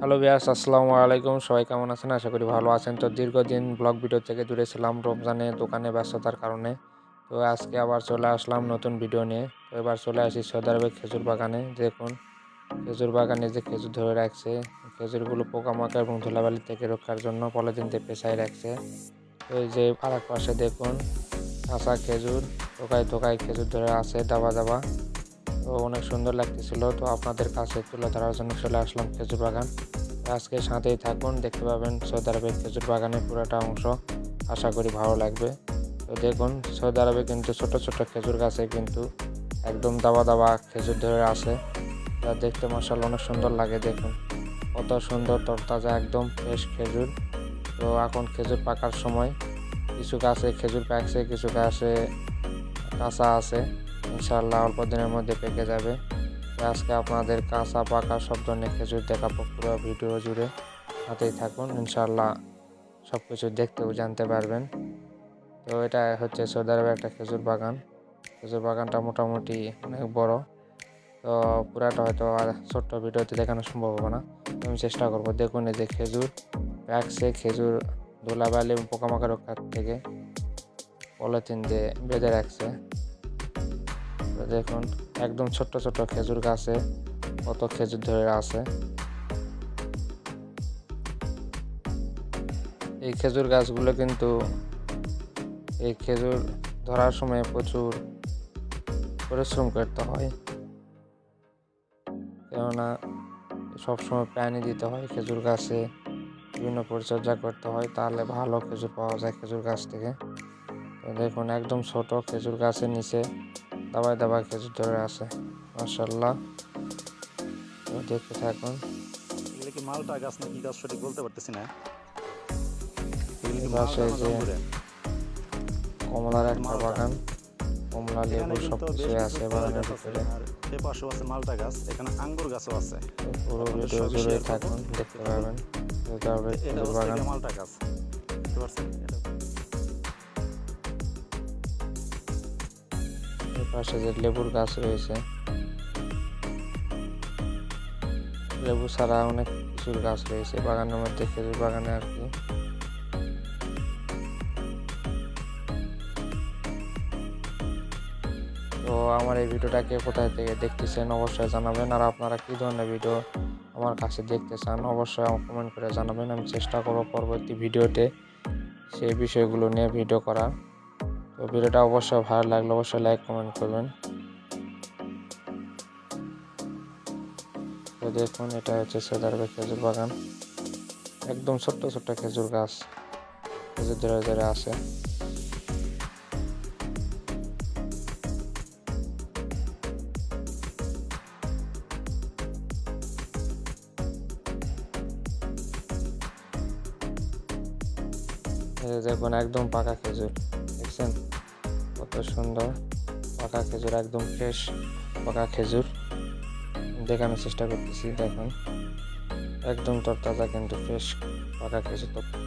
Hello বিয়াস আসসালামু আলাইকুম। সবাই কেমন আছেন? আশা করি ভালো আছেন। তো দীর্ঘদিন ব্লগ ভিডিও থেকে দূরে ছিলাম রমজানে দোকানে ব্যস্ততার কারণে। তো আজকে আবার চলে আসলাম নতুন ভিডিও নিয়ে। তো এবার চলে আসি সৌদি খেজুর বাগানে। দেখুন, খেজুর বাগানে যে খেজুর ধরে রাখছে, খেজুরগুলো পোকামাকড় এবং ধুলাবালি থেকে রক্ষার জন্য পলিথিন দিয়ে পেশায় রাখছে। তো এই যে আর পাশে দেখুন, কাঁচা খেজুর টোকায় টোকায় খেজুর ধরে আছে, দাবা দাবা। তো অনেক সুন্দর লাগতেছিল। তো আপনাদের কাছে তুলে ধরার জন্য চলে আসলাম খেজুর বাগান। আজকে সাথেই থাকুন, দেখতে পাবেন সৌদি আরবের খেজুর বাগানের পুরোটা অংশ। আশা করি ভালো লাগবে। তো দেখুন, সৌদি আরবে কিন্তু ছোট ছোট খেজুর গাছে কিন্তু একদম দাবা দাবা খেজুর ধরে আছে। যা দেখতে মশাল অনেক সুন্দর লাগে, দেখুন। কত সুন্দর, তরতাজা, একদম ফ্রেশ খেজুর। তো এখন খেজুর পাকার সময়। কিছু গাছে খেজুর পাকছে, কিছু গাছে কাঁচা আছে। ইনশাআল্লাহ অল্প দিনের মধ্যে পেকে যাবে। আজকে আপনাদের কাঁচা পাকা সব ধরনের খেজুর দেখাবো পুরো ভিডিও জুড়ে। হাতেই থাকুন ইনশাল্লাহ সব কিছু দেখতেও জানতে পারবেন। তো এটা হচ্ছে সৌদি একটা খেজুর বাগান। খেজুর বাগানটা মোটামুটি অনেক বড়। তো পুরাটা হয়তো আর ছোট্ট ভিডিওতে দেখানো সম্ভব হবে না। আমি চেষ্টা করব দেখুন এই যে খেজুর প্যাকসে খেজুর, ধুলাবালি পোকামাকড় থেকে পলিথিন দিয়ে বেঁধে রাখছে। দেখুন, একদম ছোট্ট ছোট্ট খেজুর গাছে কত খেজুর ধরে আছে। এই খেজুর গাছগুলো কিন্তু, এই খেজুর ধরার সময় প্রচুর পরিশ্রম করতে হয়। কেননা, সবসময় পানি দিতে হয় খেজুর গাছে, বিভিন্ন পরিচর্যা করতে হয়, তাহলে ভালো খেজুর পাওয়া যায় খেজুর গাছ থেকে। দেখুন, একদম ছোট খেজুর গাছের নিচে দাবায় দাবায় খেজুর ধরে আছে মার্শাল্লাহ দেখতে থাকুন। এগুলো কি মালটা গাছ না কি গাছ সঠিক বলতে পারতেছি না। কমলার একটা। বাগান কমলা লেবু সব কিছু কিছু আছে বাগানের ভিতরে। আর এ পাশেও আছে মালটা গাছ এখানে আঙ্গুর গাছও আছে। পুরো ভিডিও জুড়ে থাকুন দেখতে পাবেন। এটা বাগান। মালটা গাছ। বুঝতে পারছেন? পাশে যে লেবুর গাছ রয়েছে, লেবু ছাড়া অনেক কিছুর গাছ রয়েছে বাগানের মধ্যে, খেজুর বাগানে আর কি। তো আমার এই ভিডিওটাকে কোথায় থেকে দেখতেছেন অবশ্যই জানাবেন, আর আপনারা কী ধরনের ভিডিও আমার কাছে দেখতে চান অবশ্যই কমেন্ট করে জানাবেন। আমি চেষ্টা করব পরবর্তী ভিডিওতে সেই বিষয়গুলো নিয়ে ভিডিও করার। তো ভিডিওটা অবশ্যই ভালো লাগলে অবশ্যই লাইক কমেন্ট করবেন। তো দেখুন, এটা হচ্ছে সেদারবে খেজুর বাগান। একদম ছোট্ট ছোট্ট খেজুর গাছ। খেজুর ধরে ধরে আছে। দেখুন, একদম পাকা খেজুর। দেখছেন? কত সুন্দর পাকা খেজুর, একদম ফ্রেশ পাকা খেজুর। দেখানোর চেষ্টা করতেছি, দেখুন। একদম তরতাজা কিন্তু ফ্রেশ পাকা খেজুর তো।